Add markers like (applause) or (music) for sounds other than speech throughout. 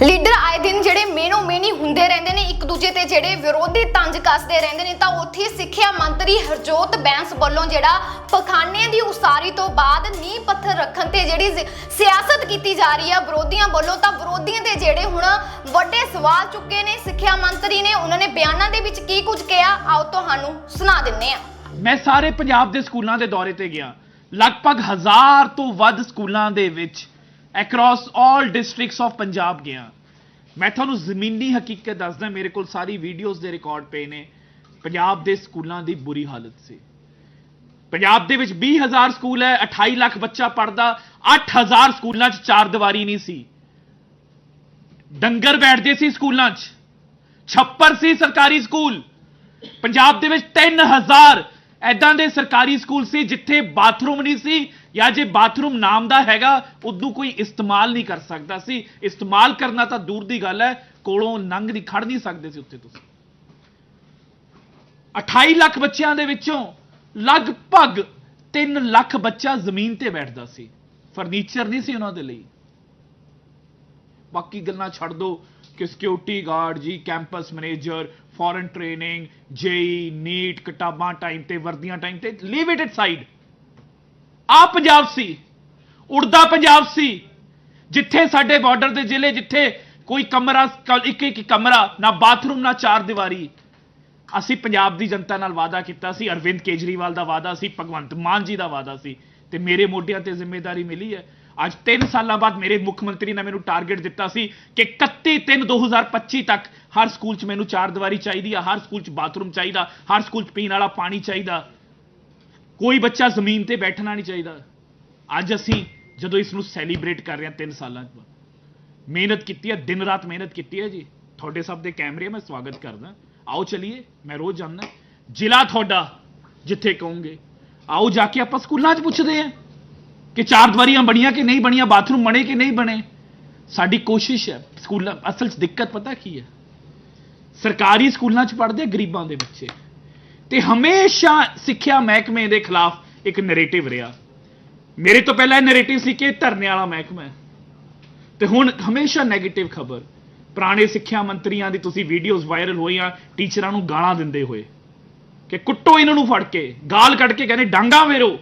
Leader ਆਏ ਦਿਨ ਜਿਹੜੇ ਮੇਨੋ ਮੇਨੀ ਹੁੰਦੇ ਰਹਿੰਦੇ ਨੇ, ਇੱਕ ਦੂਜੇ ਤੇ ਜਿਹੜੇ ਵਿਰੋਧੀ ਤੰਜ ਕੱਸਦੇ ਰਹਿੰਦੇ ਨੇ, ਤਾਂ ਉੱਥੇ ਸਿੱਖਿਆ ਮੰਤਰੀ ਹਰਜੋਤ ਬੈਂਸ ਵੱਲੋਂ ਜਿਹੜਾ ਪਖਾਨੇ ਦੀ ਉਸਾਰੀ ਤੋਂ ਬਾਅਦ ਨੀਂਹ ਪੱਥਰ ਰੱਖਣ ਤੇ ਜਿਹੜੀ ਸਿਆਸਤ ਕੀਤੀ ਜਾ ਰਹੀ ਆ ਵਿਰੋਧੀਆਂ ਵੱਲੋਂ, ਤਾਂ ਵਿਰੋਧੀਆਂ ਦੇ ਜਿਹੜੇ ਹੁਣ ਵੱਡੇ ਸਵਾਲ ਚੁੱਕੇ ਨੇ ਸਿੱਖਿਆ ਮੰਤਰੀ ਨੇ, ਉਹਨਾਂ ਨੇ ਬਿਆਨਾਂ ਦੇ ਵਿੱਚ ਕੀ ਕੁਝ ਕਿਹਾ? ਆਓ ਤੁਹਾਨੂੰ ਸੁਣਾ ਦਿੰਨੇ ਆ। ਮੈਂ ਸਾਰੇ ਪੰਜਾਬ ਦੇ ਸਕੂਲਾਂ ਦੇ ਦੌਰੇ ਤੇ ਗਿਆ। ਲਗਭਗ ਹਜ਼ਾਰ ਤੋਂ ਵੱਧ ਸਕੂਲਾਂ ਦੇ ਵਿੱਚ ਅਕ੍ਰੋਸ 올 ਡਿਸਟ੍ਰਿਕਟਸ ਆਫ ਪੰਜਾਬ ਗਿਆ ਮੈਂ ਤੁਹਾਨੂੰ ਜ਼ਮੀਨੀ ਹਕੀਕਤ ਦੱਸਦਾ ਮੇਰੇ ਕੋਲ ਸਾਰੀ ਵੀਡੀਓਜ਼ ਦੇ ਰਿਕਾਰਡ ਪਏ ਨੇ ਪੰਜਾਬ ਦੇ ਸਕੂਲਾਂ ਦੀ ਬੁਰੀ ਹਾਲਤ ਸੀ ਪੰਜਾਬ ਦੇ ਵਿੱਚ 20000 ਸਕੂਲ ਹੈ 28 ਲੱਖ ਬੱਚਾ ਪੜਦਾ 8000 ਸਕੂਲਾਂ 'ਚ ਚਾਰ ਦੀਵਾਰੀ ਨਹੀਂ ਸੀ ਡੰਗਰ ਬੈਠਦੇ ਸੀ ਸਕੂਲਾਂ 'ਚ ਛੱਪਰ ਸੀ ਸਰਕਾਰੀ ਸਕੂਲ ਪੰਜਾਬ ਦੇ ਵਿੱਚ 3000 ਐਦਾਂ ਦੇ ਸਰਕਾਰੀ ਸਕੂਲ ਸੀ ਜਿੱਥੇ ਬਾਥਰੂਮ ਨਹੀਂ ਸੀ ਜਾਂ ਜੇ ਬਾਥਰੂਮ ਨਾਮ ਦਾ ਹੈਗਾ, ਉਦੋਂ ਕੋਈ ਇਸਤੇਮਾਲ ਨਹੀਂ ਕਰ ਸਕਦਾ ਸੀ। ਇਸਤੇਮਾਲ ਕਰਨਾ ਤਾਂ ਦੂਰ ਦੀ ਗੱਲ ਹੈ, ਕੋਲੋਂ ਲੰਘ ਦੀ ਖੜ ਨਹੀਂ ਸਕਦੇ ਸੀ ਉੱਥੇ ਤੁਸੀਂ। 28 ਲੱਖ ਬੱਚਿਆਂ ਦੇ ਵਿੱਚੋਂ ਲਗਭਗ 3 ਲੱਖ ਬੱਚਾ ਜ਼ਮੀਨ ਤੇ ਬੈਠਦਾ ਸੀ। ਫਰਨੀਚਰ ਨਹੀਂ ਸੀ ਉਹਨਾਂ ਦੇ ਲਈ। ਬਾਕੀ ਗੱਲਾਂ ਛੱਡ ਦਿਓ ਕਿ ਸਿਕਿਉਰਿਟੀ ਗਾਰਡ ਜੀ campus manager foreign training JEE NEET ਕਿਤਾਬਾਂ ਟਾਈਮ ਤੇ ਵਰਦੀਆਂ ਟਾਈਮ ਤੇ ਲੀਵ ਇਟ ਸਾਈਡ ਆ ਪੰਜਾਬ ਸੀ, ਉੜਦਾ ਪੰਜਾਬ ਸੀ, ਜਿੱਥੇ ਸਾਡੇ ਬਾਰਡਰ ਦੇ ਜ਼ਿਲ੍ਹੇ ਜਿੱਥੇ ਕੋਈ ਕਮਰਾ ਇੱਕ ਇੱਕ ਕਮਰਾ, ਨਾ ਬਾਥਰੂਮ ਨਾ ਚਾਰ ਦੀਵਾਰੀ, ਅਸੀਂ ਪੰਜਾਬ ਦੀ ਜਨਤਾ ਨਾਲ ਵਾਅਦਾ ਕੀਤਾ ਸੀ, ਅਰਵਿੰਦ ਕੇਜਰੀਵਾਲ ਦਾ ਵਾਅਦਾ ਸੀ, ਭਗਵੰਤ ਮਾਨ ਜੀ ਦਾ ਵਾਅਦਾ ਸੀ, ਤੇ ਮੇਰੇ ਮੋਢਿਆਂ ਤੇ ਜ਼ਿੰਮੇਵਾਰੀ ਮਿਲੀ ਹੈ। ਅੱਜ 3 ਸਾਲਾਂ ਬਾਅਦ ਮੇਰੇ ਮੁੱਖ ਮੰਤਰੀ ਨੇ ਮੈਨੂੰ ਟਾਰਗੇਟ ਦਿੱਤਾ ਸੀ ਕਿ 31 3 2025 ਤੱਕ ਹਰ ਸਕੂਲ 'ਚ ਮੈਨੂੰ ਚਾਰ ਦੀਵਾਰੀ ਚਾਹੀਦੀ ਆ, ਹਰ ਸਕੂਲ 'ਚ ਬਾਥਰੂਮ ਚਾਹੀਦਾ, ਹਰ ਸਕੂਲ 'ਚ ਪੀਣ ਵਾਲਾ ਪਾਣੀ ਚਾਹੀਦਾ। ਕੋਈ ਬੱਚਾ ਜ਼ਮੀਨ ਤੇ ਬੈਠਣਾ ਨਹੀਂ ਚਾਹੀਦਾ। ਅੱਜ ਅਸੀਂ ਜਦੋਂ ਇਸ ਨੂੰ ਸੈਲੀਬ੍ਰੇਟ ਕਰ ਰਹੇ ਹਾਂ 3 ਸਾਲਾਂ ਬਾਅਦ। ਮਿਹਨਤ ਕੀਤੀ ਹੈ, ਦਿਨ ਰਾਤ ਮਿਹਨਤ ਕੀਤੀ ਹੈ ਜੀ। ਤੁਹਾਡੇ ਸਭ ਦੇ ਕੈਮਰੇ ਮੈਂ ਸਵਾਗਤ ਕਰਦਾ। ਆਓ ਚਲਿਏ, ਮੈਂ ਰੋਜ਼ ਜਾਂਦਾ। ਜ਼ਿਲ੍ਹਾ ਤੁਹਾਡਾ, ਜਿੱਥੇ ਕਹੋਗੇ। ਆਓ ਜਾ ਕੇ ਆਪਾਂ ਸਕੂਲਾਂ 'ਚ ਪੁੱਛਦੇ ਹਾਂ ਕਿ ਚਾਰ ਦੀਵਾਰੀਆਂ ਬਣੀਆਂ ਕਿ ਨਹੀਂ ਬਣੀਆਂ, ਬਾਥਰੂਮ ਬਣੇ ਕਿ ਨਹੀਂ ਬਣੇ। ਸਾਡੀ ਕੋਸ਼ਿਸ਼ ਹੈ, ਸਕੂਲਾਂ, ਅਸਲ 'ਚ ਦਿੱਕਤ ਪਤਾ ਕੀ ਹੈ? ਸਰਕਾਰੀ ਸਕੂਲਾਂ 'ਚ ਪੜ੍ਹਦੇ ਗਰੀਬਾਂ ਦੇ ਬੱਚੇ। ਤੇ ਹਮੇਸ਼ਾ ਸਿੱਖਿਆ ਮਹਿਕਮੇ ਦੇ ਖਿਲਾਫ ਇੱਕ ਨੈਰੇਟਿਵ ਰਿਹਾ। ਮੇਰੇ ਤੋਂ ਪਹਿਲਾਂ ਇਹ ਨੈਰੇਟਿਵ ਸੀ ਕਿ ਧਰਨੇ ਵਾਲਾ ਮਹਿਕਮਾ ਹੈ। ਤੇ ਹੁਣ ਹਮੇਸ਼ਾ 네ਗੇਟਿਵ ਖਬਰ। ਪੁਰਾਣੇ ਸਿੱਖਿਆ ਮੰਤਰੀਆਂ ਦੀ ਤੁਸੀਂ ਵੀਡੀਓਜ਼ ਵਾਇਰਲ ਹੋਈਆਂ ਟੀਚਰਾਂ ਨੂੰ ਗਾਲਾਂ ਦਿੰਦੇ ਹੋਏ ਕਿ ਕੁੱਟੋ ਇਹਨਾਂ ਨੂੰ ਫੜ ਕੇ, ਗਾਲ ਕੱਢ ਕੇ ਕਹਿੰਦੇ, ਡਾਂਗਾ ਵੇਰੋ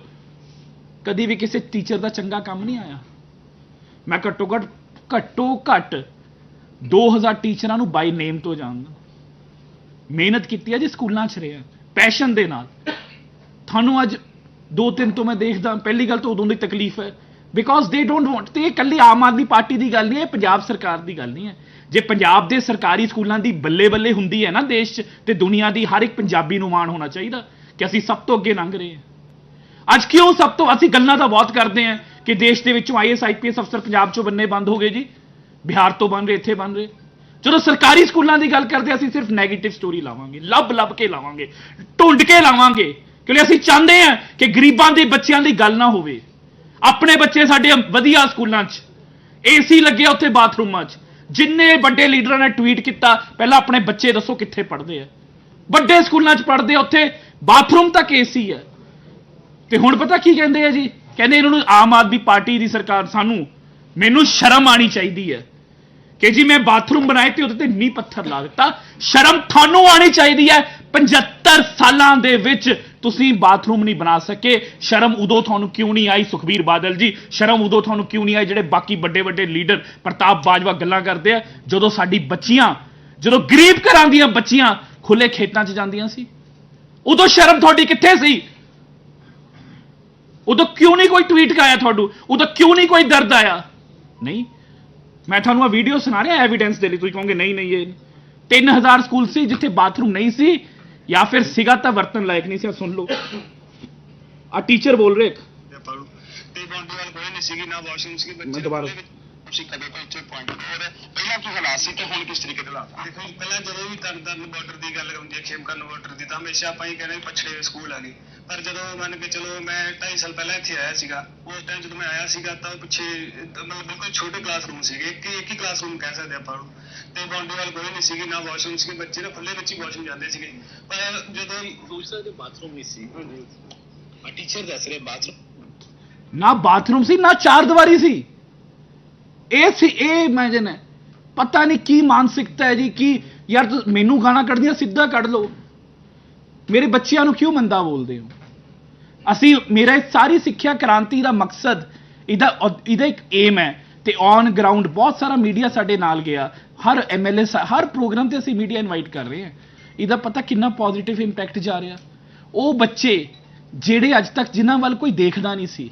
ਕਦੀ ਵੀ ਕਿਸੇ ਟੀਚਰ ਦਾ ਚੰਗਾ ਕੰਮ ਨਹੀਂ ਆਇਆ। ਮੈਂ ਘੱਟੋ ਘੱਟ ਘੱਟੋ ਘੱਟ 2000 ਟੀਚਰਾਂ ਨੂੰ ਬਾਈ ਨੇਮ ਤੋਂ ਜਾਣਦਾ। ਮਿਹਨਤ ਕੀਤੀ ਹੈ ਜੀ ਸਕੂਲਾਂ 'ਚ ਰਿਹਾ। ਪੈਸ਼ਨ ਦੇ ਨਾਲ। ਤੁਹਾਨੂੰ ਅੱਜ ਦੋ ਤਿੰਨ ਤੋਂ ਮੈਂ ਦੇਖਦਾ, ਪਹਿਲੀ ਗੱਲ ਤਾਂ ਉਦੋਂ ਦੀ ਤਕਲੀਫ ਹੈ। ਬਿਕੋਜ਼ ਦੇ ਡੋਨਟ ਵਾਂਟ ਤੇ ਇਹ ਇਕੱਲੀ ਆਮ ਆਦਮੀ ਪਾਰਟੀ ਦੀ ਗੱਲ ਨਹੀਂ ਹੈ ਪੰਜਾਬ ਸਰਕਾਰ ਦੀ ਗੱਲ ਨਹੀਂ ਹੈ। ਜੇ ਪੰਜਾਬ ਦੇ ਸਰਕਾਰੀ ਸਕੂਲਾਂ ਦੀ ਬੱਲੇ ਬੱਲੇ ਹੁੰਦੀ ਹੈ ਨਾ ਦੇਸ਼ 'ਚ, ਤੇ ਦੁਨੀਆ ਦੀ ਹਰ ਇੱਕ ਪੰਜਾਬੀ ਨੂੰ ਮਾਣ ਹੋਣਾ ਚਾਹੀਦਾ ਕਿ ਅਸੀਂ ਸਭ ਤੋਂ ਅੱਗੇ ਲੰਘ ਰਹੇ ਹਾਂ। ਅੱਜ ਕਿਉਂ ਸਭ ਤੋਂ, ਅਸੀਂ ਗੱਲਾਂ ਤਾਂ ਬਹੁਤ ਕਰਦੇ ਹਾਂ ਕਿ ਦੇਸ਼ ਦੇ ਵਿੱਚੋਂ ਆਈਐਸ ਆਈਪੀਐਸ ਅਫਸਰ ਪੰਜਾਬ 'ਚੋਂ ਬੰਨੇ ਬੰਦ ਹੋ ਗਏ ਜੀ। ਬਿਹਾਰ ਤੋਂ ਬਣ ਰਹੇ, ਇੱਥੇ ਬਣ ਰਹੇ। ਜਦੋਂ ਸਰਕਾਰੀ ਸਕੂਲਾਂ ਦੀ ਗੱਲ ਕਰਦੇ ਅਸੀਂ ਸਿਰਫ 네ਗੇਟਿਵ ਸਟੋਰੀ ਲਾਵਾਂਗੇ, ਲੱਭ ਲੱਭ ਕੇ ਲਾਵਾਂਗੇ, ਢੂੰਡ ਕੇ ਲਾਵਾਂਗੇ, ਕਿਉਂਕਿ ਅਸੀਂ ਚਾਹੁੰਦੇ ਹਾਂ ਕਿ ਗਰੀਬਾਂ ਦੇ ਬੱਚਿਆਂ ਦੀ ਗੱਲ ਨਾ ਹੋਵੇ। ਆਪਣੇ ਬੱਚੇ ਸਾਡੇ ਵਧੀਆ ਸਕੂਲਾਂ 'ਚ ਏਸੀ ਲੱਗਿਆ ਉੱਥੇ ਬਾਥਰੂਮਾਂ 'ਚ। ਜਿੰਨੇ ਵੱਡੇ ਲੀਡਰਾਂ ਨੇ ਟਵੀਟ ਕੀਤਾ, ਪਹਿਲਾਂ ਆਪਣੇ ਬੱਚੇ ਦੱਸੋ ਕਿੱਥੇ ਪੜ੍ਹਦੇ ਆ। ਵੱਡੇ ਸਕੂਲਾਂ 'ਚ ਪੜ੍ਹਦੇ ਆ, ਉੱਥੇ ਬਾਥਰੂਮ ਤੱਕ ਏਸੀ ਹੈ ਤੇ ਹੁਣ ਪਤਾ ਕੀ ਕਹਿੰਦੇ ਆ ਜੀ? ਕਹਿੰਦੇ ਇਹਨਾਂ ਨੂੰ ਆਮ ਆਦਮੀ ਪਾਰਟੀ ਦੀ ਸਰਕਾਰ, ਸਾਨੂੰ, ਮੈਨੂੰ ਸ਼ਰਮ ਆਣੀ ਚਾਹੀਦੀ ਹੈ। ਕਿ ਜੀ ਮੈਂ ਬਾਥਰੂਮ ਬਣਾਏ ਤੇ ਉਹਦੇ ਤੇ ਨੀ ਪੱਥਰ ਲਾ ਦਿੱਤਾ। ਸ਼ਰਮ ਤੁਹਾਨੂੰ ਆਣੀ ਚਾਹੀਦੀ ਹੈ। 75 ਸਾਲਾਂ ਦੇ ਵਿੱਚ ਤੁਸੀਂ ਬਾਥਰੂਮ ਨਹੀਂ ਬਣਾ ਸਕੇ। ਸ਼ਰਮ ਉਦੋਂ ਤੁਹਾਨੂੰ ਕਿਉਂ ਨਹੀਂ ਆਈ, ਸੁਖਬੀਰ ਬਾਦਲ ਜੀ? ਸ਼ਰਮ ਉਦੋਂ ਤੁਹਾਨੂੰ ਕਿਉਂ ਨਹੀਂ ਆਈ ਜਿਹੜੇ ਬਾਕੀ ਵੱਡੇ ਵੱਡੇ ਲੀਡਰ ਪ੍ਰਤਾਪ ਬਾਜਵਾ ਗੱਲਾਂ ਕਰਦੇ ਆ? ਜਦੋਂ ਸਾਡੀ ਬੱਚੀਆਂ, ਜਦੋਂ ਗਰੀਬ ਘਰਾਂ ਦੀਆਂ ਬੱਚੀਆਂ ਖੁੱਲੇ ਖੇਤਾਂ 'ਚ ਜਾਂਦੀਆਂ ਸੀ, ਉਦੋਂ ਸ਼ਰਮ ਤੁਹਾਡੀ ਕਿੱਥੇ ਸੀ? ਉਦੋਂ ਕਿਉਂ ਨਹੀਂ ਕੋਈ ਟਵੀਟ ਆਇਆ ਤੁਹਾਨੂੰ? ਉਦੋਂ ਕਿਉਂ ਨਹੀਂ ਕੋਈ ਦਰਦ ਆਇਆ? ਨਹੀਂ ਮੈਂ ਤੁਹਾਨੂੰ ਆ ਵੀਡੀਓ ਸੁਣਾ ਰਿਹਾ ਐਵੀਡੈਂਸ ਦੇ ਲਈ। ਤੁਸੀਂ ਕਹੋਗੇ ਨਹੀਂ ਨਹੀਂ ਇਹ 3000 ਸਕੂਲ ਸੀ ਜਿੱਥੇ ਬਾਥਰੂਮ ਨਹੀਂ ਸੀ ਜਾਂ ਫਿਰ ਸੀਗਾ ਤਾਂ ਵਰਤਨ ਲਾਇਕ ਨਹੀਂ ਸੀ ਸੁਣ ਲਓ। ਆ ਟੀਚਰ ਬੋਲ ਰਹੇ ਇੱਕ। ਤੇ ਵਾਲ ਕੋਈ ਨਹੀਂ ਸੀਗੀ ਨਾ ਵਾਸ਼ਰੂਮ ਸੀ ਬੱਚੇ ਮੈਂ ਦੁਬਾਰਾ- ਤੁਸੀਂ ਕਦੇ ਕੋਈ ਇੱਥੇ ਪੁਆਇੰਟ ਹੋਰ ਪਹਿਲਾਂ ਕੀ ਹਾਲਾਤ ਸੀ ਤੇ ਹੁਣ ਕਿਸ ਤਰੀਕੇ ਦੇ ਹਾਲਾਤ ਆ? ਦੇਖੋ ਪਹਿਲਾਂ ਜਦੋਂ ਵੀ ਤਰਨਤਾਰਨ ਬਾਰਡਰ ਦੀ ਗੱਲ ਹੁੰਦੀ ਹੈ ਖੇਮਕਰਨ ਬਾਰਡਰ ਦੀ ਤਾਂ ਹਮੇਸ਼ਾ ਆਪਾਂ ਹੀ ਕਹਿੰਦੇ ਵੀ ਪਛੜੇ ਸਕੂਲ ਆ ਗਏ ਪਰ ਜਦੋਂ ਮੰਨ ਕੇ ਚਲੋ ਮੈਂ 2.5 ਸਾਲ ਪਹਿਲਾਂ ਇੱਥੇ ਆਇਆ ਸੀਗਾ ਉਸ ਟਾਈਮ ਜਦੋਂ ਮੈਂ ਆਇਆ ਸੀਗਾ ਤਾਂ ਪਿੱਛੇ ਮਤਲਬ ਬਿਲਕੁਲ ਛੋਟੇ ਕਲਾਸਰੂਮ ਸੀਗੇ ਇੱਕ ਇੱਕ ਹੀ ਕਲਾਸਰੂਮ ਕਹਿ ਸਕਦੇ ਆਪਾਂ ਨੂੰ ਤੇ ਬਾਉਂਡਰੀ ਵਾਲ ਕੋਈ ਨਹੀਂ ਸੀਗੀ ਨਾ ਵਾਸ਼ਰੂਮ ਸੀਗੇ ਬੱਚੇ ਨਾ ਖੁੱਲੇ ਵਿੱਚ ਹੀ ਵਾਸ਼ਰੂਮ ਜਾਂਦੇ ਸੀਗੇ। ਪਰ ਜਦੋਂ ਦੂਸਰਾ ਦੇ ਬਾਥਰੂਮ ਨਹੀਂ ਸੀ। ਆ ਟੀਚਰ ਦੱਸ ਰਹੇ ਬਾਥਰੂਮ ਨਾ ਬਾਥਰੂਮ ਸੀ ਨਾ ਚਾਰ ਦੀਵਾਰੀ ਸੀ। ਇਹ ਸੀ, ਇਹ ਇਮੇਜਿਨ ਹੈ। ਪਤਾ ਨਹੀਂ ਕੀ ਮਾਨਸਿਕਤਾ ਹੈ ਜੀ, ਕੀ ਯਾਰ ਤੁਸੀਂ ਮੈਨੂੰ ਗਾਣਾ ਕੱਢਦੀਆਂ, ਸਿੱਧਾ ਕੱਢ ਲਓ। ਮੇਰੇ ਬੱਚਿਆਂ ਨੂੰ ਕਿਉਂ ਮੰਦਾ ਬੋਲਦੇ ਹੋ? ਅਸੀਂ, ਮੇਰਾ ਸਾਰੀ ਸਿੱਖਿਆ ਕ੍ਰਾਂਤੀ ਦਾ ਮਕਸਦ, ਇਹਦਾ ਇਹਦਾ ਇੱਕ ਏਮ ਹੈ ਤੇ ਔਨ ਗਰਾਊਂਡ ਬਹੁਤ ਸਾਰਾ ਮੀਡੀਆ ਸਾਡੇ ਨਾਲ ਗਿਆ। ਹਰ ਐਮਐਲਏ ਹਰ ਪ੍ਰੋਗਰਾਮ ਤੇ ਅਸੀਂ ਮੀਡੀਆ ਇਨਵਾਈਟ ਕਰ ਰਹੇ ਹਾਂ। ਇਹਦਾ ਪਤਾ ਕਿੰਨਾ ਪੋਜ਼ਿਟਿਵ ਇੰਪੈਕਟ ਜਾ ਰਿਹਾ। ਉਹ ਬੱਚੇ ਜਿਹੜੇ ਅੱਜ ਤੱਕ ਜਿਨ੍ਹਾਂ ਵੱਲ ਕੋਈ ਦੇਖਦਾ ਨਹੀਂ ਸੀ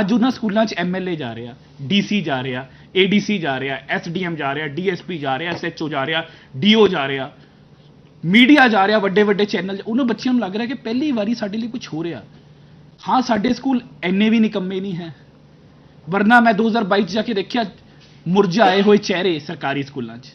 ਅੱਜ ਉਹਨਾਂ ਸਕੂਲਾਂ 'ਚ ਐਮਐਲਏ ਜਾ ਰਿਹਾ ਡੀਸੀ ਜਾ ਰਿਹਾ ਏਡੀਸੀ ਜਾ ਰਿਹਾ ਐਸਡੀਐਮ ਜਾ ਰਿਹਾ ਡੀਐਸਪੀ ਜਾ ਰਿਹਾ ਐਸਐਚਓ ਜਾ ਰਿਹਾ ਡੀਓ ਜਾ ਰਿਹਾ। ਮੀਡੀਆ ਜਾ ਰਿਹਾ ਵੱਡੇ ਵੱਡੇ ਚੈਨਲ ਉਹਨਾਂ ਬੱਚਿਆਂ ਨੂੰ ਲੱਗ ਰਿਹਾ ਕਿ ਪਹਿਲੀ ਵਾਰੀ ਸਾਡੇ ਲਈ ਕੁਝ ਹੋ ਰਿਹਾ। ਹਾਂ ਸਾਡੇ ਸਕੂਲ ਐਨੇ ਵੀ ਨਿਕੰਮੇ ਨਹੀਂ ਹੈ। ਵਰਨਾ ਮੈਂ 2022 ਚ ਜਾ ਕੇ ਦੇਖਿਆ ਮੁਰਝਾਏ (laughs) ਹੋਏ ਚਿਹਰੇ ਸਰਕਾਰੀ ਸਕੂਲਾਂ 'ਚ।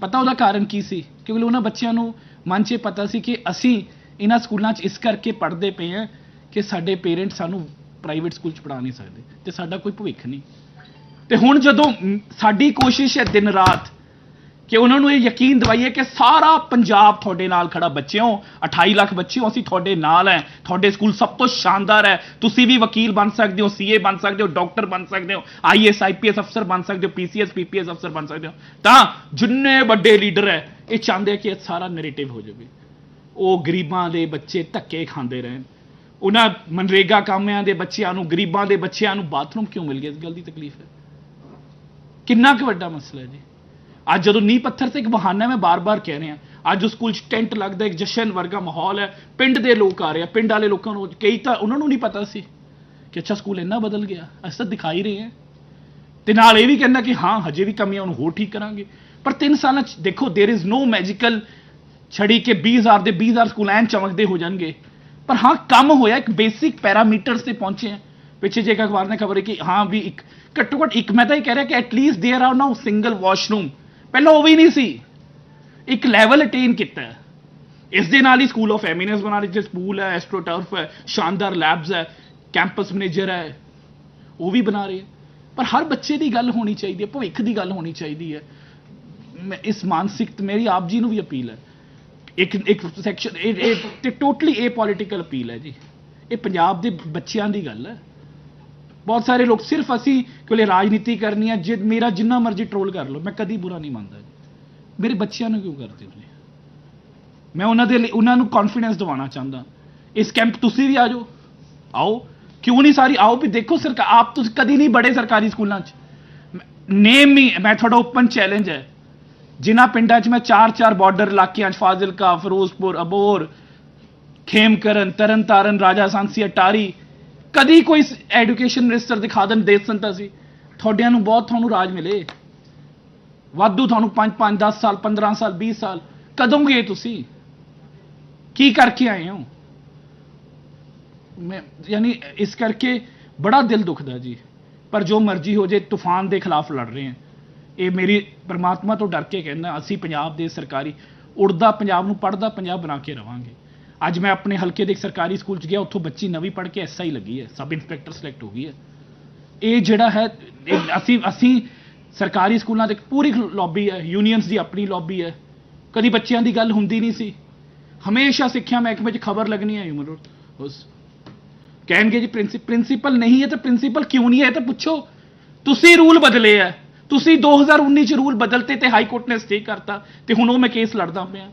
ਪਤਾ ਉਹਦਾ ਕਾਰਨ ਕੀ ਸੀ? ਕਿਉਂਕਿ ਉਹਨਾਂ ਬੱਚਿਆਂ ਨੂੰ ਮਨ 'ਚ ਇਹ ਪਤਾ ਸੀ ਕਿ ਅਸੀਂ ਇਹਨਾਂ ਸਕੂਲਾਂ 'ਚ ਇਸ ਕਰਕੇ ਪੜ੍ਹਦੇ ਪਏ ਹਾਂ ਕਿ ਸਾਡੇ ਪੇਰੈਂਟਸ ਸਾਨੂੰ ਪ੍ਰਾਈਵੇਟ ਸਕੂਲ 'ਚ ਪੜ੍ਹਾ ਨਹੀਂ ਸਕਦੇ ਤੇ ਸਾਡਾ ਕੋਈ ਭਵਿੱਖ ਨਹੀਂ। ਤੇ ਹੁਣ ਜਦੋਂ ਸਾਡੀ ਕੋਸ਼ਿਸ਼ ਹੈ ਦਿਨ ਰਾਤ ਕਿ ਉਹਨਾਂ ਨੂੰ ਇਹ ਯਕੀਨ ਦਿਵਾਈਏ ਕਿ ਸਾਰਾ ਪੰਜਾਬ ਤੁਹਾਡੇ ਨਾਲ ਖੜਾ ਬੱਚਿਓ 28 ਲੱਖ ਬੱਚਿਓ ਅਸੀਂ ਤੁਹਾਡੇ ਨਾਲ ਹੈ, ਤੁਹਾਡੇ ਸਕੂਲ ਸਭ ਤੋਂ ਸ਼ਾਨਦਾਰ ਹੈ। ਤੁਸੀਂ ਵੀ ਵਕੀਲ ਬਣ ਸਕਦੇ ਹੋ, ਸੀਏ ਬਣ ਸਕਦੇ ਹੋ, ਡਾਕਟਰ ਬਣ ਸਕਦੇ ਹੋ ਆਈਐਸ ਆਈਪੀਐਸ ਅਫਸਰ ਬਣ ਸਕਦੇ ਹੋ ਪੀਸੀਐਸ ਪੀਪੀਐਸ ਅਫਸਰ ਬਣ ਸਕਦੇ ਹੋ। ਤਾਂ ਜਿੰਨੇ ਵੱਡੇ ਲੀਡਰ ਹੈ, ਇਹ ਚਾਹੁੰਦੇ ਕਿ ਇਹ ਸਾਰਾ ਨੈਰੇਟਿਵ ਹੋ ਜਾਵੇ। ਉਹ ਗਰੀਬਾਂ ਦੇ ਬੱਚੇ ਧੱਕੇ ਖਾਂਦੇ ਰਹਿਣ। ਉਹਨਾਂ ਮਨਰੇਗਾ ਕਾਮਿਆਂ ਦੇ ਬੱਚਿਆਂ ਨੂੰ ਗਰੀਬਾਂ ਦੇ ਬੱਚਿਆਂ ਨੂੰ ਬਾਥਰੂਮ ਕਿਉਂ ਮਿਲ ਗਿਆ ਇਸ ਗੱਲ ਦੀ ਤਕਲੀਫ ਹੈ ਕਿੰਨਾ ਕੁ ਵੱਡਾ ਮਸਲਾ ਹੈ ਜੀ ਅੱਜ ਜਦੋਂ ਨੀਂਹ ਪੱਥਰ ਤੇ ਇੱਕ ਬਹਾਨਾ ਮੈਂ ਬਾਰ-ਬਾਰ ਕਹਿ ਰਿਹਾ ਅੱਜ ਉਸ ਸਕੂਲ 'ਚ ਟੈਂਟ ਲੱਗਦਾ ਇੱਕ ਜਸ਼ਨ ਵਰਗਾ ਮਾਹੌਲ ਹੈ ਪਿੰਡ ਦੇ ਲੋਕ ਆ ਰਹੇ ਆ ਪਿੰਡ ਵਾਲੇ ਲੋਕਾਂ ਨੂੰ ਕਈ ਤਾਂ ਉਹਨਾਂ ਨੂੰ ਨਹੀਂ ਪਤਾ ਸੀ ਕਿ ਅੱਛਾ ਸਕੂਲ ਇੰਨਾ ਬਦਲ ਗਿਆ ਅਸੀਂ ਤਾਂ ਦਿਖਾਈ ਰਹੇ ਹਾਂ ਤੇ ਨਾਲ ਇਹ ਵੀ ਕਹਿੰਦਾ ਕਿ ਹਾਂ ਹਜੇ ਵੀ ਕਮੀਆਂ ਉਹਨੂੰ ਹੋਰ ਠੀਕ ਕਰਾਂਗੇ ਪਰ 3 ਸਾਲਾਂ 'ਚ ਦੇਖੋ देयर इज नो ਮੈਜੀਕਲ ਛੜੀ ਕਿ 20000 ਦੇ 20000 ਸਕੂਲ ਐਨ ਚਮਕਦੇ ਹੋ ਜਾਣਗੇ ਪਰ ਹਾਂ ਕੰਮ ਹੋਇਆ ਇੱਕ ਬੇਸਿਕ ਪੈਰਾਮੀਟਰਸ ਤੇ ਪਹੁੰਚੇ ਆ ਪਿੱਛੇ ਜੇ ਇੱਕ ਅਖਬਾਰ ਨੇ ਖਬਰ ਹੈ ਕਿ ਹਾਂ ਵੀ ਇੱਕ ਘੱਟੋ ਘੱਟ ਇੱਕ ਮੈਂ ਤਾਂ ਇਹ ਕਹਿ ਰਿਹਾ ਕਿ at least there are now single washroom ਪਹਿਲਾਂ ਉਹ ਵੀ ਨਹੀਂ ਸੀ ਇੱਕ ਲੈਵਲ ਅਟੇਨ ਕੀਤਾ ਹੈ। ਇਸ ਦੇ ਨਾਲ ਹੀ ਸਕੂਲ ਆਫ ਐਮਿਨੈਂਸ ਬਣਾ ਰਹੇ ਜਿਸ ਸਕੂਲ ਹੈ ਐਸਟ੍ਰੋਟਰਫ ਹੈ ਸ਼ਾਨਦਾਰ ਲੈਬਸ ਹੈ ਕੈਂਪਸ ਮੈਨੇਜਰ ਹੈ ਉਹ ਵੀ ਬਣਾ ਰਹੇ ਹੈ। ਪਰ ਹਰ ਬੱਚੇ ਦੀ ਗੱਲ ਹੋਣੀ ਚਾਹੀਦੀ ਹੈ ਭਵਿੱਖ ਦੀ ਗੱਲ ਹੋਣੀ ਚਾਹੀਦੀ ਹੈ ਮੈਂ ਇਸ ਮਾਨਸਿਕ ਮੇਰੀ ਆਪ ਜੀ ਨੂੰ ਵੀ ਅਪੀਲ ਹੈ ਇੱਕ ਇੱਕ ਸੈਕਸ਼ਨ ਇਹ ਇਹ ਤੇ ਟੋਟਲੀ ਇਹ ਪੋਲਿਟੀਕਲ ਅਪੀਲ ਹੈ ਜੀ। ਇਹ ਪੰਜਾਬ ਦੇ ਬੱਚਿਆਂ ਦੀ ਗੱਲ ਹੈ। ਬਹੁਤ ਸਾਰੇ ਲੋਕ ਸਿਰਫ ਅਸੀਂ ਕੋਲੇ ਰਾਜਨੀਤੀ ਕਰਨੀ ਹੈ, ਜਿ, ਮੇਰਾ ਜਿੰਨਾ ਮਰਜ਼ੀ ਟਰੋਲ ਕਰ ਲਓ, ਮੈਂ ਕਦੀ ਬੁਰਾ ਨਹੀਂ ਮੰਨਦਾ ਮੇਰੇ ਬੱਚਿਆਂ ਨੂੰ ਕਿਉਂ ਕਰਦੇ ਹੋ ਮੈਂ ਉਹਨਾਂ ਦੇ ਲਈ, ਉਹਨਾਂ ਨੂੰ ਕੌਨਫੀਡੈਂਸ ਦਿਵਾਉਣਾ ਚਾਹੁੰਦਾ। ਇਸ ਕੈਂਪ ਤੁਸੀਂ ਵੀ ਆ ਜਾਓ। ਆਓ। ਕਿਉਂ ਨਹੀਂ ਸਾਰੀ, ਆਓ ਵੀ ਦੇਖੋ ਸਰਕਾਰ ਆਪ ਤੁਸੀਂ ਕਦੀ ਨਹੀਂ ਬੜੇ ਸਰਕਾਰੀ ਸਕੂਲਾਂ 'ਚ। ਨੇਮ ਹੀ, ਮੈਂ ਤੁਹਾਡਾ ਓਪਨ ਚੈਲੰਜ ਹੈ। ਜਿਨ੍ਹਾਂ ਪਿੰਡਾਂ 'ਚ ਮੈਂ ਚਾਰ ਚਾਰ ਬਾਰਡਰ ਇਲਾਕਿਆਂ 'ਚ, ਫਾਜ਼ਿਲਕਾ, ਫਿਰੋਜ਼ਪੁਰ ਅਬੋਰ ਖੇਮਕਰਨ, ਤਰਨਤਾਰਨ ਰਾਜਾ ਸਾਂਸੀ ਅਟਾਰੀ ਕਦੀ ਕੋਈ ਐਜੂਕੇਸ਼ਨ ਮਿਨਿਸਟਰ ਦਿਖਾ ਦੇਣ, ਦੇ ਸੰਤਾ ਸੀ ਤੁਹਾਡਿਆਂ ਨੂੰ ਬਹੁਤ ਤੁਹਾਨੂੰ ਰਾਜ ਮਿਲੇ। ਵਾਧੂ ਤੁਹਾਨੂੰ 5 5 10 ਸਾਲ 15 ਸਾਲ 20 ਸਾਲ। ਕਦੋਂ ਗਏ ਤੁਸੀਂ? ਕੀ ਕਰਕੇ ਆਏ ਹੋ? ਮੈਂ, ਯਾਨੀ ਇਸ ਕਰਕੇ ਬੜਾ ਦਿਲ ਦੁਖਦਾ ਜੀ। ਪਰ ਜੋ ਮਰਜ਼ੀ ਹੋ ਜੇ, ਤੂਫਾਨ ਦੇ ਖਿਲਾਫ ਲੜ ਰਹੇ ਹਾਂ। ਇਹ ਮੇਰੀ ਪਰਮਾਤਮਾ ਤੋਂ ਡਰ ਕੇ ਕਹਿੰਦਾ, ਅਸੀਂ ਪੰਜਾਬ ਦੇ ਸਰਕਾਰੀ, ਉੜਦਾ ਪੰਜਾਬ ਨੂੰ ਪੜਦਾ ਪੰਜਾਬ ਬਣਾ ਕੇ ਰਵਾਂਗੇ। ਅੱਜ ਮੈਂ ਆਪਣੇ ਹਲਕੇ ਦੇ ਇੱਕ ਸਰਕਾਰੀ ਸਕੂਲ ਚ ਗਿਆ, ਉੱਥੋਂ ਬੱਚੀ ਨਵੀਂ ਪੜ੍ਹ ਕੇ ਐਸਆਈ ਲੱਗੀ ਹੈ, ਸਬ ਇੰਸਪੈਕਟਰ ਸਿਲੈਕਟ ਹੋ ਗਈ ਹੈ। ਇਹ ਜਿਹੜਾ ਹੈ ਅਸੀਂ ਅਸੀਂ ਸਰਕਾਰੀ ਸਕੂਲਾਂ ਦੇ ਪੂਰੀ ਲੌਬੀ ਹੈ ਯੂਨੀਅਨਸ ਦੀ ਆਪਣੀ ਲੌਬੀ ਹੈ। ਕਦੀ ਬੱਚਿਆਂ ਦੀ ਗੱਲ ਹੁੰਦੀ ਨਹੀਂ ਸੀ। ਹਮੇਸ਼ਾ ਸਿੱਖਿਆ ਮਹਿਕਮੇ 'ਚ ਖਬਰ ਲੱਗਣੀ ਹੈ ਹਿਊਮਨ ਉਸ। ਕਹਿਣਗੇ ਜੀ ਪ੍ਰਿੰਸੀਪਲ ਨਹੀਂ ਹੈ ਤਾਂ ਪ੍ਰਿੰਸੀਪਲ ਕਿਉਂ ਨਹੀਂ ਹੈ, ਇਹ ਤਾਂ ਪੁੱਛੋ। ਤੁਸੀਂ ਰੂਲ ਬਦਲੇ ਆ ਤੁਸੀਂ 2019 ਚ ਰੂਲ ਬਦਲਤੇ ਤੇ ਹਾਈ ਕੋਰਟ ਨੇ ਸਟੇ ਕਰਤਾ ਤੇ ਹੁਣ ਉਹ ਮੈਂ ਕੇਸ ਲੜਦਾ ਪਿਆ।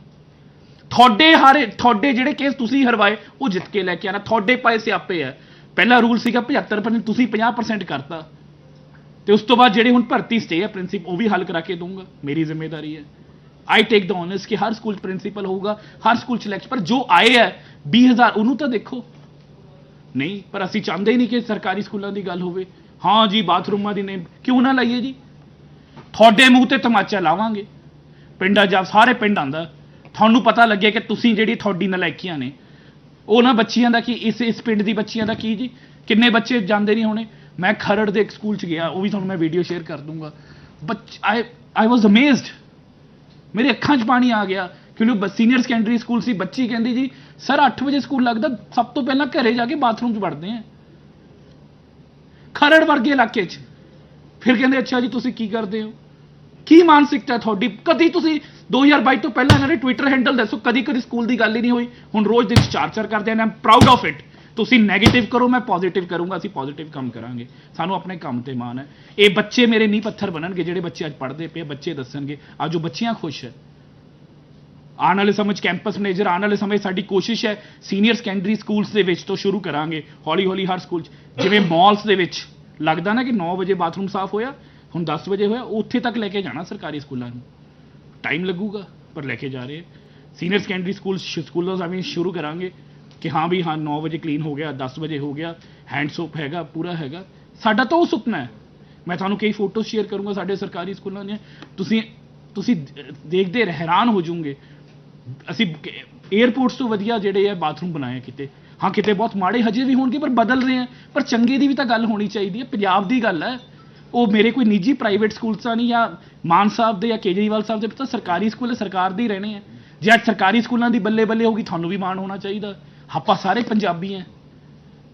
ਤੁਹਾਡੇ ਹਾਰੇ ਤੁਹਾਡੇ ਜਿਹੜੇ ਕੇਸ ਤੁਸੀਂ ਹਰਵਾਏ, ਉਹ ਜਿੱਤ ਕੇ ਲੈ ਕੇ ਆਣਾ ਤੁਹਾਡੇ ਪਾਏ ਸਿਆਪੇ ਆ। ਪਹਿਲਾ ਰੂਲ ਸੀਗਾ 75% ਤੁਸੀਂ 50% ਕਰਤਾ। ਤੇ ਉਸ ਤੋਂ ਬਾਅਦ ਜਿਹੜੇ ਹੁਣ ਭਰਤੀ ਸਟੇ ਹੈ ਪ੍ਰਿੰਸੀਪ ਉਹ ਵੀ ਹੱਲ ਕਰਾ ਕੇ ਦਊਂਗਾ। ਮੇਰੀ ਜ਼ਿੰਮੇਵਾਰੀ ਹੈ। ਆਈ ਟੇਕ ਦਾ ਓਨਰਸ ਕਿ ਹਰ ਸਕੂਲ ਪ੍ਰਿੰਸੀਪਲ ਹੋਊਗਾ, ਹਰ ਸਕੂਲ ਚ ਲੈਕਚਰ ਪਰ ਜੋ ਆਏ ਹੈ 20000 ਉਹਨੂੰ ਤਾਂ ਦੇਖੋ। ਨਹੀਂ, ਪਰ ਅਸੀਂ ਚਾਹੁੰਦੇ ਹੀ ਨਹੀਂ ਕਿ ਸਰਕਾਰੀ ਸਕੂਲਾਂ ਦੀ ਗੱਲ ਹੋਵੇ। ਹਾਂ ਜੀ, ਬਾਥਰੂਮਾਂ ਦੀ ਨਹੀਂ ਕਿਉਂ ਨਾ ਲਾਈਏ ਜੀ? ਤੁਹਾਡੇ ਮੂੰਹ ਤੇ ਤਮਾਚਾ ਲਾਵਾਂਗੇ। ਪਿੰਡਾਂ ਜਾ ਸਾਰੇ ਪਿੰਡ ਆਂਦਾ ਤੁਹਾਨੂੰ ਪਤਾ ਲੱਗੇ ਕਿ ਤੁਸੀਂ ਜਿਹੜੀ ਤੁਹਾਡੀ ਨਲਾਇਕੀਆਂ ਨੇ ਉਹਨਾਂ ਬੱਚੀਆਂ ਦਾ ਕੀ, ਇਸ ਇਸ ਪਿੰਡ ਦੀ ਬੱਚੀਆਂ ਦਾ ਕੀ ਜੀ? ਕਿੰਨੇ ਬੱਚੇ ਜਾਂਦੇ ਨਹੀਂ ਹੋਣੇ? ਮੈਂ ਖਰੜ ਦੇ ਇੱਕ ਸਕੂਲ ਚ ਗਿਆ, ਉਹ ਵੀ ਤੁਹਾਨੂੰ ਮੈਂ ਵੀਡੀਓ ਸ਼ੇਅਰ ਕਰ ਦੂੰਗਾ। ਬੱਚ ਆਈ ਆਈ ਵਾਸ ਅਮੇਜ਼ਡ ਮੇਰੇ ਅੱਖਾਂ 'ਚ ਪਾਣੀ ਆ ਗਿਆ। ਕਿਉਂਕਿ ਸੀਨੀਅਰ ਸੈਕੰਡਰੀ ਸਕੂਲ ਸੀ, ਬੱਚੀ ਕਹਿੰਦੀ ਜੀ, ਸਰ 8 ਵਜੇ ਸਕੂਲ ਲੱਗਦਾ, ਸਭ ਤੋਂ ਪਹਿਲਾਂ ਘਰੇ ਜਾ ਕੇ ਬਾਥਰੂਮ 'ਚ ਵੜਦੇ ਆ। ਖਰੜ ਵਰਗੇ ਇਲਾਕੇ 'ਚ। ਫਿਰ ਕਹਿੰਦੇ ਅੱਛਾ ਜੀ ਤੁਸੀਂ ਕੀ ਕਰਦੇ ਹੋ? ਕੀ ਮਾਨਸਿਕਤਾ ਤੁਹਾਡੀ? ਕਦੀ ਤੁਸੀਂ 2022 ਤੋਂ ਪਹਿਲਾਂ ਇਹਨਾਂ ਦੇ ਟਵਿੱਟਰ ਹੈਂਡਲ ਦੱਸੋ ਕਦੀ ਕਦੀ ਸਕੂਲ ਦੀ ਗੱਲ ਹੀ ਨਹੀਂ ਹੋਈ। ਹੁਣ ਰੋਜ਼ ਦਿਨ ਵਿੱਚ ਚਾਰ ਚਾਰ ਕਰਦੇ ਨੇ ਆਮ ਪ੍ਰਾਊਡ ਆਫ ਇਟ ਤੁਸੀਂ 네ਗੇਟਿਵ ਕਰੋ ਮੈਂ ਪੋਜ਼ਿਟਿਵ ਕਰੂੰਗਾ ਅਸੀਂ ਪੋਜ਼ਿਟਿਵ ਕੰਮ ਕਰਾਂਗੇ। ਸਾਨੂੰ ਆਪਣੇ ਕੰਮ ਤੇ ਮਾਣ ਹੈ। ਇਹ ਬੱਚੇ ਮੇਰੇ ਨੀਂਹ ਪੱਥਰ ਬਣਨਗੇ ਜਿਹੜੇ ਬੱਚੇ ਅੱਜ ਪੜ੍ਹਦੇ ਪਏ ਆ, ਬੱਚੇ ਦੱਸਣਗੇ ਅੱਜ ਉਹ ਬੱਚੀਆਂ ਖੁਸ਼ ਹੈ। ਆਉਣ ਵਾਲੇ ਸਮੇਂ 'ਚ ਕੈਂਪਸ ਮੈਨੇਜਰ ਆਉਣ ਵਾਲੇ ਸਮੇਂ 'ਚ ਸਾਡੀ ਕੋਸ਼ਿਸ਼ ਹੈ ਸੀਨੀਅਰ ਸੈਕੰਡਰੀ ਸਕੂਲਸ ਦੇ ਵਿੱਚ ਤੋਂ ਸ਼ੁਰੂ ਕਰਾਂਗੇ ਹੌਲੀ ਹੌਲੀ ਹਰ ਸਕੂਲ 'ਚ। ਜਿਵੇਂ ਮਾਲਸ ਦੇ ਵਿੱਚ ਲੱਗਦਾ ਨਾ ਕਿ 9 ਵਜੇ ਬਾਥਰੂਮ ਸਾਫ਼ ਹੋਇਆ, ਹੁਣ 10 ਵਜੇ ਹੋਇਆ ਉੱਥੇ ਤੱਕ ਲੈ ਕੇ ਜਾਣਾ ਸਰਕਾਰੀ ਸਕੂਲਾਂ ਨੂੰ। ਟਾਈਮ ਲੱਗੂਗਾ, ਪਰ ਲੈ ਕੇ ਜਾ ਰਹੇ ਸੀਨੀਅਰ ਸੈਕੰਡਰੀ ਸਕੂਲ ਸਕੂਲਾਂ ਦਾ ਵੀ ਸ਼ੁਰੂ ਕਰਾਂਗੇ ਕਿ ਹਾਂ ਵੀ ਹਾਂ 9 ਵਜੇ ਕਲੀਨ ਹੋ ਗਿਆ 10 ਵਜੇ ਹੋ ਗਿਆ ਹੈਂਡ ਸੋਪ ਹੈਗਾ, ਪੂਰਾ ਹੈਗਾ। ਸਾਡਾ ਤਾਂ ਉਹ ਸੁਪਨਾ ਹੈ। ਮੈਂ ਤੁਹਾਨੂੰ ਕਈ ਫੋਟੋ ਸ਼ੇਅਰ ਕਰੂੰਗਾ ਸਾਡੇ ਸਰਕਾਰੀ ਸਕੂਲਾਂ ਦੀਆਂ। ਤੁਸੀਂ ਤੁਸੀਂ ਦੇਖਦੇ ਹੈਰਾਨ ਹੋ ਜਾਓਗੇ ਅਸੀਂ 에ਅਰਪੋਰਟਸ ਤੋਂ ਵਧੀਆ ਜਿਹੜੇ ਆ ਬਾਥਰੂਮ ਬਣਾਏ ਕਿਤੇ। ਹਾਂ, ਕਿਤੇ ਬਹੁਤ ਮਾੜੇ ਹਜੇ ਵੀ ਹੋਣਗੇ, ਪਰ ਬਦਲ ਰਹੇ ਆ। ਪਰ ਚੰਗੇ ਦੀ ਵੀ ਤਾਂ ਗੱਲ ਹੋਣੀ ਚਾਹੀਦੀ ਹੈ ਪੰਜਾਬ ਦੀ ਗੱਲ ਹੈ ਉਹ ਮੇਰੇ ਕੋਈ ਨਿੱਜੀ ਪ੍ਰਾਈਵੇਟ ਸਕੂਲ ਤਾਂ ਨਹੀਂ ਜਾਂ ਮਾਨ ਸਾਹਿਬ ਦੇ ਜਾਂ ਕੇਜਰੀਵਾਲ ਸਾਹਿਬ ਦੇ ਤਾਂ ਸਰਕਾਰੀ ਸਕੂਲ ਸਰਕਾਰ ਦੇ ਹੀ ਰਹਿਣੇ ਆ। ਜੇ ਅੱਜ ਸਰਕਾਰੀ ਸਕੂਲਾਂ ਦੀ ਬੱਲੇ ਬੱਲੇ ਹੋਗੀ ਤੁਹਾਨੂੰ ਵੀ ਮਾਣ ਹੋਣਾ ਚਾਹੀਦਾ। ਆਪਾਂ ਸਾਰੇ ਪੰਜਾਬੀ ਆ।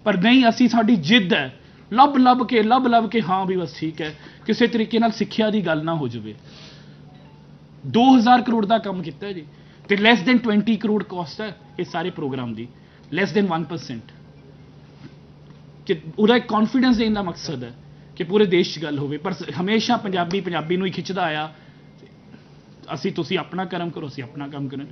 ਪਰ ਨਹੀਂ, ਅਸੀਂ ਸਾਡੀ ਜਿੱਦ ਹੈ ਲੱਭ ਲੱਭ ਕੇ ਲੱਭ ਲੱਭ ਕੇ, ਹਾਂ ਵੀ ਬਸ ਠੀਕ ਹੈ। ਕਿਸੇ ਤਰੀਕੇ ਨਾਲ ਸਿੱਖਿਆ ਦੀ ਗੱਲ ਨਾ ਹੋ ਜਾਵੇ। 2000 ਕਰੋੜ ਦਾ ਕੰਮ ਕੀਤਾ ਜੀ। ਤੇ ਲੈਸ ਦੈਨ 20 ਕਰੋੜ ਕਾਸਟ ਹੈ ਇਹ ਸਾਰੇ ਪ੍ਰੋਗਰਾਮ ਦੀ। ਲੈਸ ਦੈਨ 1% ਕਿ ਉਹਦਾ ਇੱਕ ਕੌਨਫੀਡੈਂਸ ਦੇਣ ਦਾ ਮਕਸਦ ਹੈ ਕਿ ਪੂਰੇ ਦੇਸ਼ 'ਚ ਗੱਲ ਹੋਵੇ। ਪਰ ਹਮੇਸ਼ਾ ਪੰਜਾਬੀ ਪੰਜਾਬੀ ਨੂੰ ਹੀ ਖਿੱਚਦਾ ਆਇਆ। ਅਸੀਂ, ਤੁਸੀਂ ਆਪਣਾ ਕਰਮ ਕਰੋ, ਅਸੀਂ ਆਪਣਾ ਕੰਮ ਕਰਨ।